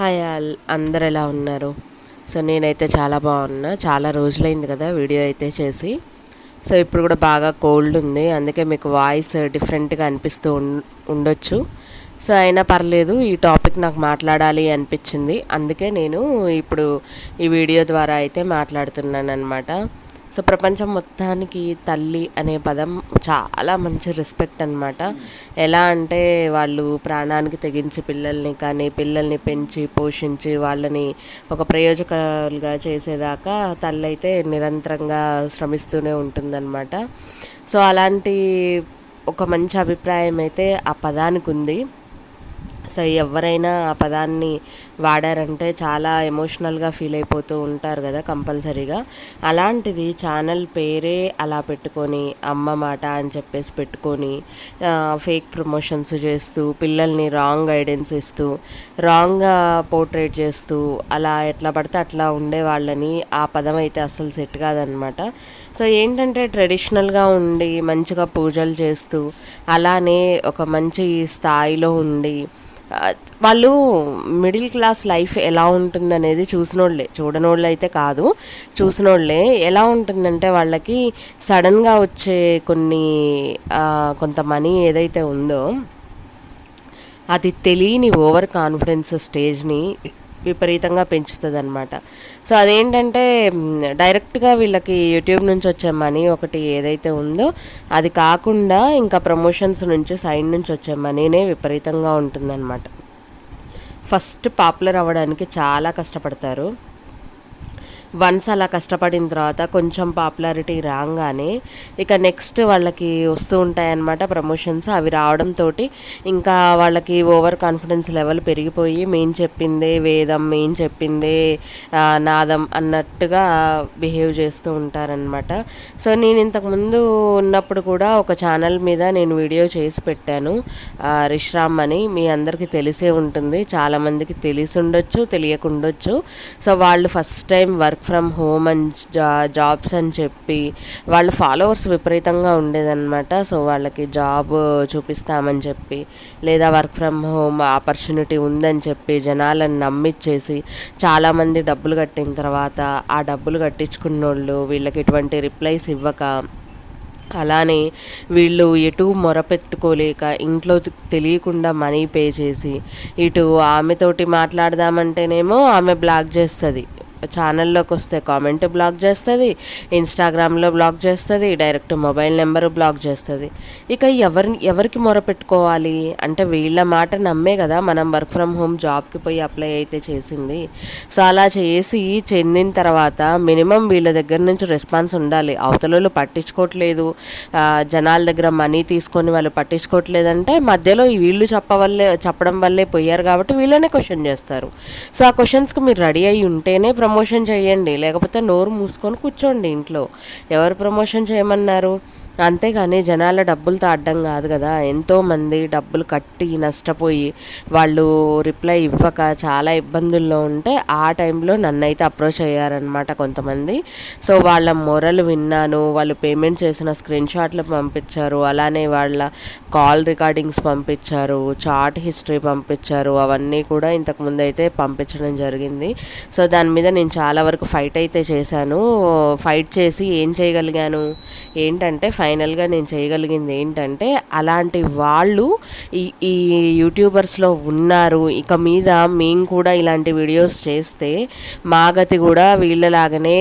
Hi all అందరు ఎలా ఉన్నారు? సో నేనైతే చాలా బాగున్నా. చాలా రోజులైంది కదా వీడియో అయితే చేసి. సో ఇప్పుడు కూడా బాగా కోల్డ్ ఉంది. అందుకే మీకు వాయిస్ డిఫరెంట్గా అనిపిస్తూ ఉం- ఉండొచ్చు. సో అయినా పర్లేదు ఈ టాపిక్ నాకు మాట్లాడాలి అనిపించింది. అందుకే నేను ఇప్పుడు ఈ వీడియో ద్వారా అయితే మాట్లాడుతున్నాను అనమాట సో ప్రపంచం మొత్తానికి తల్లి అనే పదం చాలా మంచి రెస్పెక్ట్ అనమాట ఎలా అంటే వాళ్ళు ప్రాణానికి తెగించి పిల్లల్ని కానీ పిల్లల్ని పెంచి పోషించి వాళ్ళని ఒక ప్రయోజకాలుగా చేసేదాకా తల్లి అయితే నిరంతరంగా శ్రమిస్తూనే ఉంటుందన్నమాట. సో అలాంటి ఒక మంచి అభిప్రాయం అయితే ఆ పదానికి ఉంది. సో ఎవరైనా ఆ పదాన్ని వాడారంటే చాలా ఎమోషనల్గా ఫీల్ అయిపోతూ ఉంటారు కదా కంపల్సరీగా. అలాంటిది ఛానల్ పేరే అలా పెట్టుకొని అమ్మ మాట అని చెప్పేసి పెట్టుకొని ఫేక్ ప్రమోషన్స్ చేస్తూ పిల్లల్ని రాంగ్ గైడెన్స్ ఇస్తూ రాంగ్గా పోర్ట్రేట్ చేస్తూ అలా ఎట్లా పడితే అట్లా ఉండే వాళ్ళని ఆ పదం అయితే అస్సలు సెట్ కాదనమాట. సో ఏంటంటే ట్రెడిషనల్గా ఉండి మంచిగా పూజలు చేస్తూ అలానే ఒక మంచి స్థాయిలో ఉండి వాళ్ళు మిడిల్ క్లాస్ లైఫ్ ఎలా ఉంటుందనేది చూసినోళ్ళే. చూడనోళ్ళు అయితే కాదు చూసినోళ్ళే. ఎలా ఉంటుందంటే వాళ్ళకి సడన్గా వచ్చే కొన్ని కొంత మనీ ఏదైతే ఉందో అది తెలియని ఓవర్ కాన్ఫిడెన్స్ స్టేజ్ని విపరీతంగా పెంచుతుంది అనమాట సో అదేంటంటే డైరెక్ట్గా వీళ్ళకి యూట్యూబ్ నుంచి వచ్చే మనీ ఒకటి ఏదైతే ఉందో అది కాకుండా ఇంకా ప్రమోషన్స్ నుంచి సైడ్ నుంచి వచ్చే మనీనే విపరీతంగా ఉంటుందన్నమాట. ఫస్ట్ పాపులర్ అవ్వడానికి చాలా కష్టపడతారు. వన్స్ అలా కష్టపడిన తర్వాత కొంచెం పాపులారిటీ రాగానే ఇక నెక్స్ట్ వాళ్ళకి వస్తూ ఉంటాయన్నమాట ప్రమోషన్స్ అవి రావడంతో ఇంకా వాళ్ళకి ఓవర్ కాన్ఫిడెన్స్ లెవెల్ పెరిగిపోయి మేం చెప్పిందే వేదం మేం చెప్పిందే నాదం అన్నట్టుగా బిహేవ్ చేస్తూ ఉంటారనమాట సో నేను ఇంతకుముందు ఉన్నప్పుడు కూడా ఒక ఛానల్ మీద నేను వీడియో చేసి పెట్టాను. రిష్రామ్ అని మీ అందరికీ తెలిసే ఉంటుంది. చాలామందికి తెలిసి ఉండొచ్చు తెలియకుండొచ్చు. సో వాళ్ళు first time work from home and జా- జాబ్స్ అని చెప్పి వాళ్ళ ఫాలోవర్స్ విపరీతంగా ఉండేదన్నమాట. సో వాళ్ళకి జాబ్ చూపిస్తామని చెప్పి లేదా వర్క్ ఫ్రమ్ హోమ్ ఆపర్చునిటీ ఉందని చెప్పి జనాలను నమ్మిచ్చేసి చాలామంది డబ్బులు కట్టిన తర్వాత ఆ డబ్బులు కట్టించుకున్న వాళ్ళు వీళ్ళకి ఎటువంటి రిప్లైస్ ఇవ్వక అలానే వీళ్ళు ఎటు మొరపెట్టుకోలేక ఇంట్లో తెలియకుండా మనీ పే చేసి ఇటు ఆమెతోటి మాట్లాడదామంటేనేమో ఆమె బ్లాక్ చేస్తుంది. ఛానల్లోకి వస్తే కామెంట్ బ్లాక్ చేస్తుంది ఇన్స్టాగ్రామ్లో బ్లాక్ చేస్తుంది డైరెక్ట్ మొబైల్ నెంబర్ బ్లాక్ చేస్తుంది. ఇక ఎవరిని ఎవరికి మొరపెట్టుకోవాలి అంటే వీళ్ళ మాట నమ్మే కదా మనం వర్క్ ఫ్రమ్ హోమ్ జాబ్కి పోయి అప్లై అయితే చేసింది. సో అలా చేసి చెందిన తర్వాత మినిమం వీళ్ళ దగ్గర నుంచి రెస్పాన్స్ ఉండాలి. అవతలలో పట్టించుకోవట్లేదు. జనాల దగ్గర మనీ తీసుకొని వాళ్ళు పట్టించుకోవట్లేదంటే మధ్యలో వీళ్ళు చెప్పవల్లే చెప్పడం వల్లే పోయారు కాబట్టి వీళ్ళనే క్వశ్చన్ చేస్తారు. సో ఆ క్వశ్చన్స్కి మీరు రెడీ అయి ఉంటేనే ప్రమోషన్ చేయండి. లేకపోతే నోరు మూసుకొని కూర్చోండి ఇంట్లో. ఎవరు ప్రమోషన్ చేయమన్నారు? అంతేగాని జనాల డబ్బులతో అడ్డం కాదు కదా. ఎంతోమంది డబ్బులు కట్టి నష్టపోయి వాళ్ళు రిప్లై ఇవ్వక చాలా ఇబ్బందుల్లో ఉంటే ఆ టైంలో నన్నైతే అప్రోచ్ అయ్యారనమాట కొంతమంది. సో వాళ్ళ మొరలు విన్నాను. వాళ్ళు పేమెంట్ చేసిన స్క్రీన్ షాట్లు పంపించారు. అలానే వాళ్ళ కాల్ రికార్డింగ్స్ పంపించారు చాట్ హిస్టరీ పంపించారు అవన్నీ కూడా ఇంతకుముందు అయితే పంపించడం జరిగింది. సో దాని మీద నేను చాలా వరకు ఫైట్ అయితే చేశాను. ఫైట్ చేసి ఏం చేయగలిగాను? ఏంటంటే ఫైనల్గా నేను చేయగలిగింది ఏంటంటే అలాంటి వాళ్ళు ఈ ఈ యూట్యూబర్స్లో ఉన్నారు. ఇక మీద మేము కూడా ఇలాంటి వీడియోస్ చేస్తే మా గతి కూడా వీళ్ళలాగానే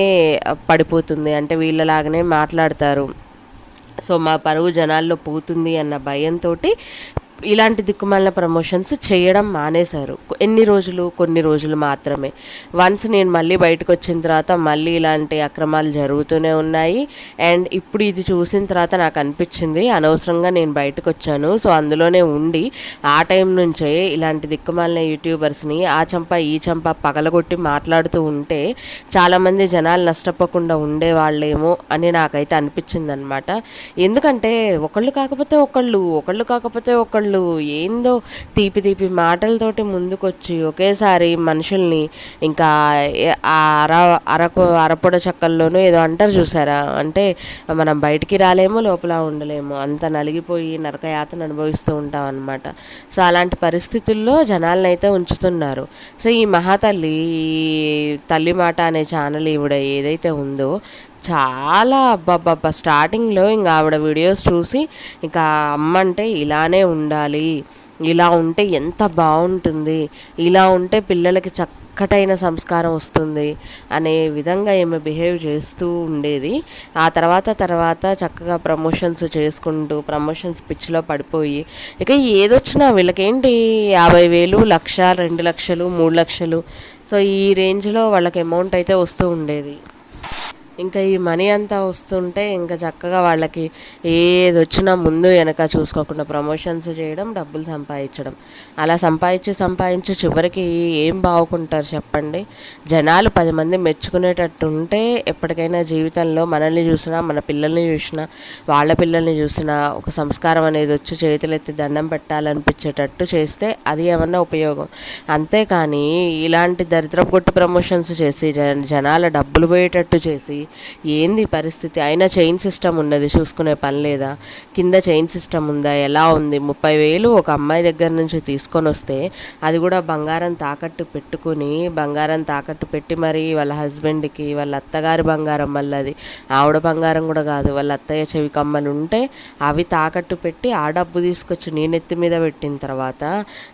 పడిపోతుంది. అంటే వీళ్ళలాగానే మాట్లాడతారు. సో మా పరువు జనాల్లో పోతుంది అన్న భయంతో ఇలాంటి దిక్కుమాలిన ప్రమోషన్స్ చేయడం మానేశారు. ఎన్ని రోజులు కొన్ని రోజులు మాత్రమే. వన్స్ నేను మళ్ళీ బయటకు వచ్చిన తర్వాత మళ్ళీ ఇలాంటి అక్రమాలు జరుగుతూనే ఉన్నాయి. అండ్ ఇప్పుడు ఇది చూసిన తర్వాత నాకు అనిపించింది అనవసరంగా నేను బయటకు వచ్చాను సో అందులోనే ఉండి ఆ టైం నుంచే ఇలాంటి దిక్కుమాలిన యూట్యూబర్స్ని ఆ చంప ఈ చంప పగలగొట్టి మాట్లాడుతూ ఉంటే చాలామంది జనాలు నష్టపోకుండా ఉండేవాళ్ళేమో అని నాకైతే అనిపించింది అనమాట ఎందుకంటే ఒకళ్ళు కాకపోతే ఒకళ్ళు ఒకళ్ళు కాకపోతే ఒకళ్ళు వాళ్ళు ఏందో తీపి తీపి మాటలతోటి ముందుకొచ్చి ఒకేసారి మనుషుల్ని ఇంకా ఆ అర అరకు అరపొడ చక్కల్లోనూ ఏదో అంటారు చూసారా? అంటే మనం బయటికి రాలేము లోపల ఉండలేము అంత నలిగిపోయి నరకయాతను అనుభవిస్తూ ఉంటాం అనమాట సో అలాంటి పరిస్థితుల్లో జనాలను అయితే ఉంచుతున్నారు. సో ఈ మహాతల్లి ఈ తల్లి మాట అనే ఛానల్ ఈవిడ ఏదైతే ఉందో చాలా అబ్బాబ్బా స్టార్టింగ్లో ఇంకా ఆవిడ వీడియోస్ చూసి ఇంకా అమ్మ అంటే ఇలానే ఉండాలి ఇలా ఉంటే ఎంత బాగుంటుంది ఇలా ఉంటే పిల్లలకి చక్కటైన సంస్కారం వస్తుంది అనే విధంగా ఈమె బిహేవ్ చేస్తూ ఉండేది. ఆ తర్వాత తర్వాత చక్కగా ప్రమోషన్స్ చేసుకుంటూ ప్రమోషన్స్ పిచ్చిలో పడిపోయి ఇక ఏదొచ్చినా వీళ్ళకేంటి యాభై వేలు లక్ష రెండు లక్షలు మూడు లక్షలు. సో ఈ రేంజ్లో వాళ్ళకి అమౌంట్ అయితే వస్తూ ఉండేది. ఇంకా ఈ మనీ అంతా వస్తుంటే ఇంకా చక్కగా వాళ్ళకి ఏది వచ్చినా ముందు వెనక చూసుకోకుండా ప్రమోషన్స్ చేయడం డబ్బులు సంపాదించడం. అలా సంపాదించి సంపాదించి చివరికి ఏం బాగుకుంటారు చెప్పండి? జనాలు పది మంది మెచ్చుకునేటట్టు ఉంటే ఎప్పటికైనా జీవితంలో మనల్ని చూసినా మన పిల్లల్ని చూసినా వాళ్ళ పిల్లల్ని చూసినా ఒక సంస్కారం అనేది వచ్చి చేతులెత్తి దండం పెట్టాలనిపించేటట్టు చేస్తే అది ఏమన్నా ఉపయోగం. అంతేకాని ఇలాంటి దరిద్రపు కొట్టు ప్రమోషన్స్ చేసి జనాల డబ్బులు పోయేటట్టు చేసి ఏంది పరిస్థితి? అయినా చైన్ సిస్టమ్ ఉన్నది చూసుకునే పని లేదా? కింద చైన్ సిస్టమ్ ఉందా? ఎలా ఉంది? ముప్పై వేలు ఒక అమ్మాయి దగ్గర నుంచి తీసుకొని వస్తే అది కూడా బంగారం తాకట్టు పెట్టుకుని బంగారం తాకట్టు పెట్టి మరి వాళ్ళ హస్బెండ్కి వాళ్ళ అత్తగారి బంగారం మళ్ళీ అది. ఆవిడ బంగారం కూడా కాదు వాళ్ళ అత్తయ్య చెవి కమ్మలు ఉంటే అవి తాకట్టు పెట్టి ఆ డబ్బు తీసుకొచ్చి నీ నెత్తి మీద పెట్టిన తర్వాత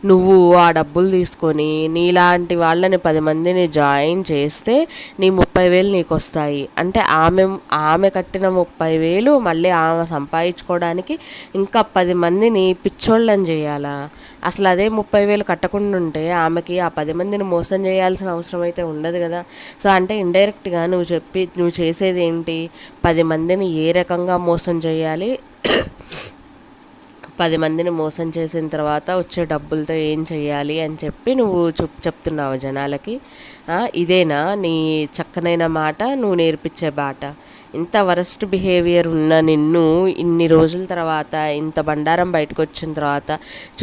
నువ్వు ఆ డబ్బులు తీసుకొని నీలాంటి వాళ్ళని పది మందిని జాయిన్ చేస్తే నీ ముప్పై వేలు నీకు వస్తాయి అంటే ఆమె ఆమె కట్టిన ముప్పై వేలు మళ్ళీ ఆమె సంపాదించుకోవడానికి ఇంకా పది మందిని పిచ్చోళ్ళని చేయాలా? అసలు అదే ముప్పై వేలు కట్టకుండా ఉంటే ఆమెకి ఆ పది మందిని మోసం చేయాల్సిన అవసరం అయితే ఉండదు కదా. సో అంటే ఇండైరెక్ట్గా నువ్వు చెప్పి నువ్వు చేసేది ఏంటి? పది మందిని ఏ రకంగా మోసం చేయాలి? పది మందిని మోసం చేసిన తర్వాత వచ్చే డబ్బులతో ఏం చేయాలి అని చెప్పి నువ్వు చెప్ చెప్తున్నావు జనాలకి? ఇదేనా నీ చక్కనైన మాట నువ్వు నేర్పించే బాట. ఇంత వరస్ట్ బిహేవియర్ ఉన్న నిన్ను ఇన్ని రోజుల తర్వాత ఇంత బండారం బయటకు వచ్చిన తర్వాత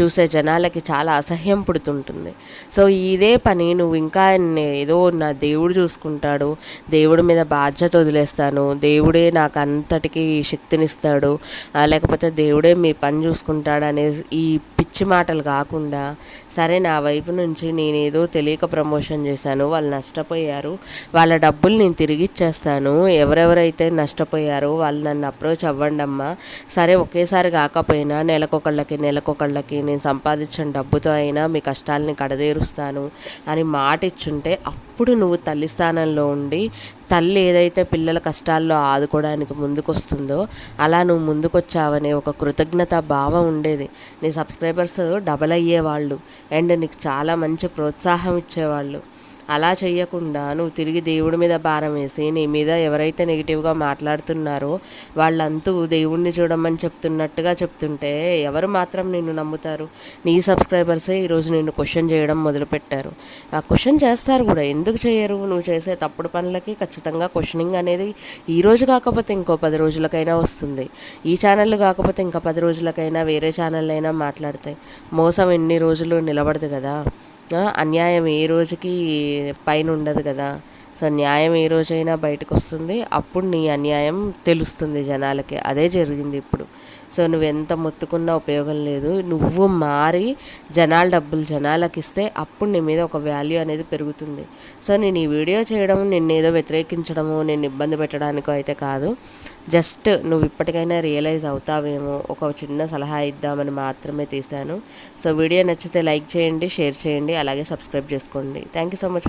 చూసే జనాలకి చాలా అసహ్యం పుడుతుంటుంది. సో ఇదే పని నువ్వు ఇంకా ఏదో నా దేవుడు చూసుకుంటాడు దేవుడి మీద బాధ్యత వదిలేస్తాను దేవుడే నాకు అంతటికి శక్తినిస్తాడు లేకపోతే దేవుడే మీ పని చూసుకుంటాడు అనే ఈ పిచ్చి మాటలు కాకుండా సరే నా వైపు నుంచి నేనేదో తెలియక ప్రమోషన్ చేశాను వాళ్ళు నష్టపోయారు. వాళ్ళ డబ్బులు నేను తిరిగి ఇచ్చేస్తాను. ఎవరెవరైతే నష్టపోయారో వాళ్ళు నన్ను అప్రోచ్ అవ్వండి అమ్మా సరే ఒకేసారి కాకపోయినా నెలకొకళ్ళకి నెలకొకళ్ళకి నేను సంపాదించిన డబ్బుతో అయినా మీ కష్టాలని కడదేరుస్తాను అని మాట ఇచ్చుంటే అప్పుడు నువ్వు తల్లి స్థానంలో ఉండి తల్లి ఏదైతే పిల్లల కష్టాల్లో ఆదుకోవడానికి ముందుకొస్తుందో అలా నువ్వు ముందుకొచ్చావనే ఒక కృతజ్ఞత భావం ఉండేది. నీ సబ్స్క్రైబర్స్ డబల్ అయ్యేవాళ్ళు. అండ్ నీకు చాలా మంచి ప్రోత్సాహం ఇచ్చేవాళ్ళు. అలా చేయకుండా నువ్వు తిరిగి దేవుడి మీద భారం వేసి నీ మీద ఎవరైతే నెగిటివ్గా మాట్లాడుతున్నారో వాళ్ళంతూ దేవుణ్ణి చూడమని చెప్తున్నట్టుగా చెప్తుంటే ఎవరు మాత్రం నిన్ను నమ్ముతారు? నీ సబ్స్క్రైబర్సే ఈరోజు నిన్ను క్వశ్చన్ చేయడం మొదలుపెట్టారు. ఆ క్వశ్చన్ చేస్తారు కూడా. ఎందుకు చేయరు? నువ్వు చేసే తప్పుడు పనులకి ఖచ్చితంగా క్వశ్చనింగ్ అనేది ఈ రోజు కాకపోతే ఇంకో పది రోజులకైనా వస్తుంది. ఈ ఛానల్ కాకపోతే ఇంకా పది రోజులకైనా వేరే ఛానల్ అయినా మాట్లాడతాయి మోసం ఎన్ని రోజులు నిలబడదు కదా? అన్యాయం ఏ రోజుకి పైన ఉండదు కదా. సో న్యాయం ఏ రోజైనా బయటకు వస్తుంది అప్పుడు నీ అన్యాయం తెలుస్తుంది జనాలకి. అదే జరిగింది ఇప్పుడు. సో నువ్వు ఎంత మొత్తుకున్నా ఉపయోగం లేదు. నువ్వు మారి జనాల డబ్బులు జనాలకు ఇస్తే అప్పుడు నీ మీద ఒక వాల్యూ అనేది పెరుగుతుంది. సో నేను ఈ వీడియో చేయడం నిన్ను ఏదో వ్యతిరేకించడము నేను ఇబ్బంది పెట్టడానికో అయితే కాదు. జస్ట్ నువ్వు ఇప్పటికైనా రియలైజ్ అవుతావేమో ఒక చిన్న సలహా ఇద్దామని మాత్రమే తీశాను. సో వీడియో నచ్చితే లైక్ చేయండి షేర్ చేయండి అలాగే సబ్స్క్రైబ్ చేసుకోండి. Thank you so much